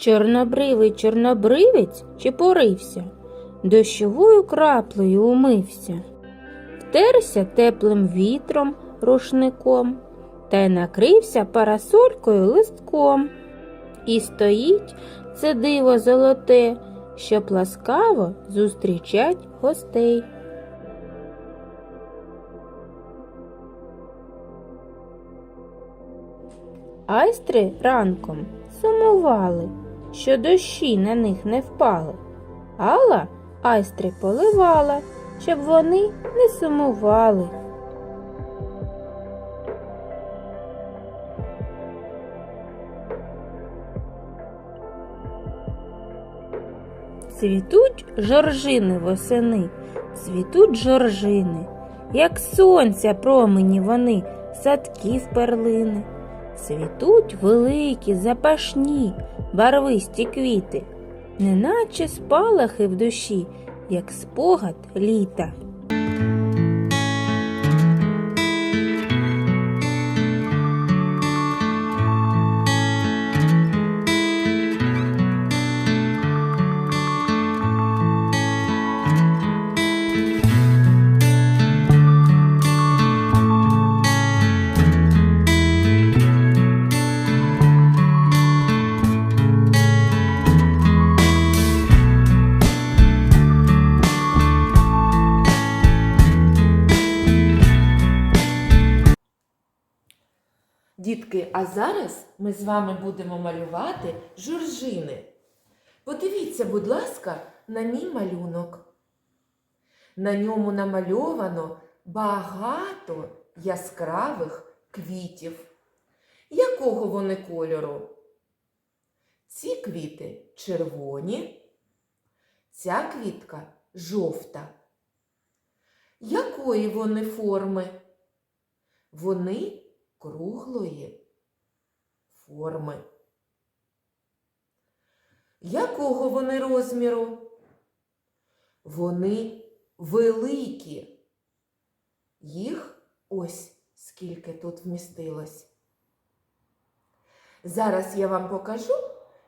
Чорнобривий чорнобривець чепурився, дощовою краплею умився, втерся теплим вітром рушником та й накрився парасолькою листком. І стоїть це диво золоте, щоб ласкаво зустрічать гостей. Айстри ранком сумували, що дощі на них не впали. Алла айстри поливала, щоб вони не сумували. Цвітуть жоржини восени, цвітуть жоржини, як сонця промені вони, садків перлини. Цвітуть великі, запашні, барвисті квіти, неначе спалахи в душі, як спогад літа. Дітки, а зараз ми з вами будемо малювати журжини. Подивіться, будь ласка, на мій малюнок. На ньому намальовано багато яскравих квітів. Якого вони кольору? Ці квіти червоні, ця квітка жовта. Якої вони форми? Вони круглої форми. Якого вони розміру? Вони великі. Їх ось скільки тут вмістилось. Зараз я вам покажу,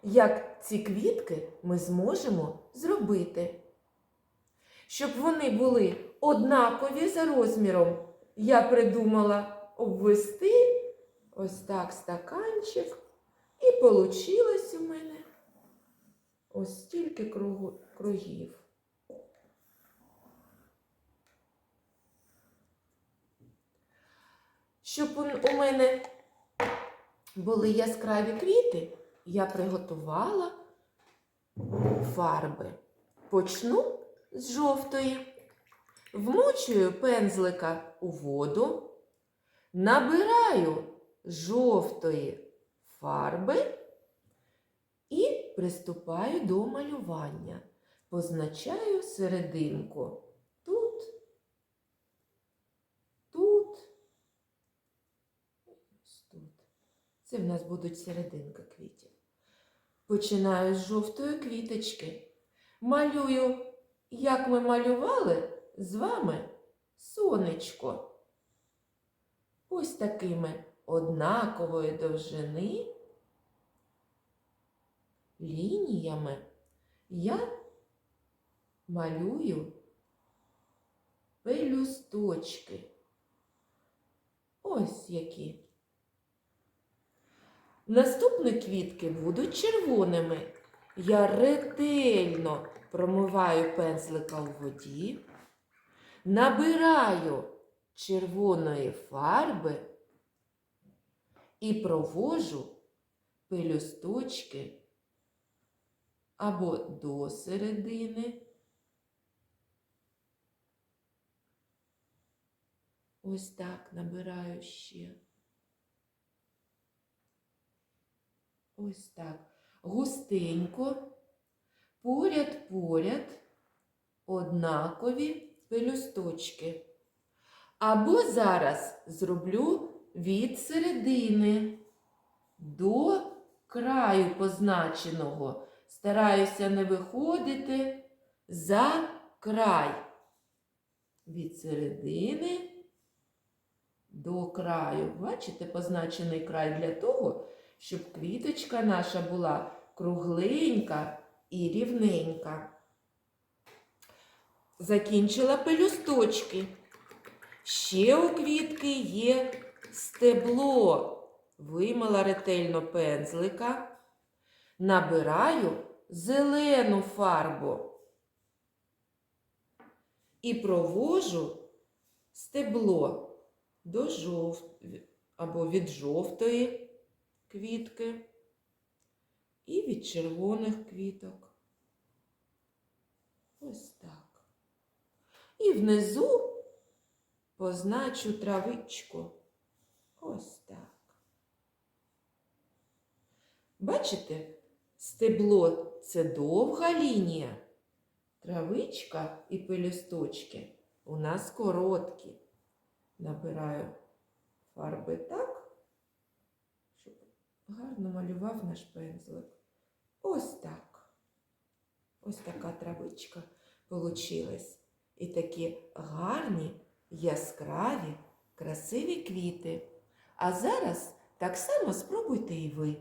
як ці квітки ми зможемо зробити. Щоб вони були однакові за розміром, я придумала обвести ось так стаканчик. І получилось у мене ось стільки кругів. Щоб у мене були яскраві квіти, я приготувала фарби. Почну з жовтої. Вмочую пензлика у воду, набираю жовтої фарби і приступаю до малювання. Позначаю серединку. Тут, тут, ось тут. Це в нас будуть серединка квітів. Починаю з жовтої квіточки. Малюю, як ми малювали з вами сонечко. Ось такими однакової довжини лініями я малюю пелюсточки. Ось які. Наступні квітки будуть червоними. Я ретельно промиваю пензлика у воді, набираю червоної фарби і провожу пелюсточки або до середини. Ось так набираю ще. Ось так. Густенько, поряд-поряд, однакові пелюсточки. Або зараз зроблю від середини до краю позначеного. Стараюся не виходити за край. Від середини до краю. Бачите, позначений край для того, щоб квіточка наша була кругленька і рівненька. Закінчила пелюсточки. Ще у квітки є стебло. Вимила ретельно пензлика. Набираю зелену фарбу і провожу стебло до жов... або від жовтої квітки і від червоних квіток. Ось так. І внизу позначу травичку. Ось так. Бачите, стебло це довга лінія. Травичка і пелюсточки у нас короткі. Набираю фарби так, щоб гарно малював наш пензлик. Ось так. Ось така травичка получилась. І такі гарні, яскраві, красиві квіти. А зараз так само спробуйте і ви.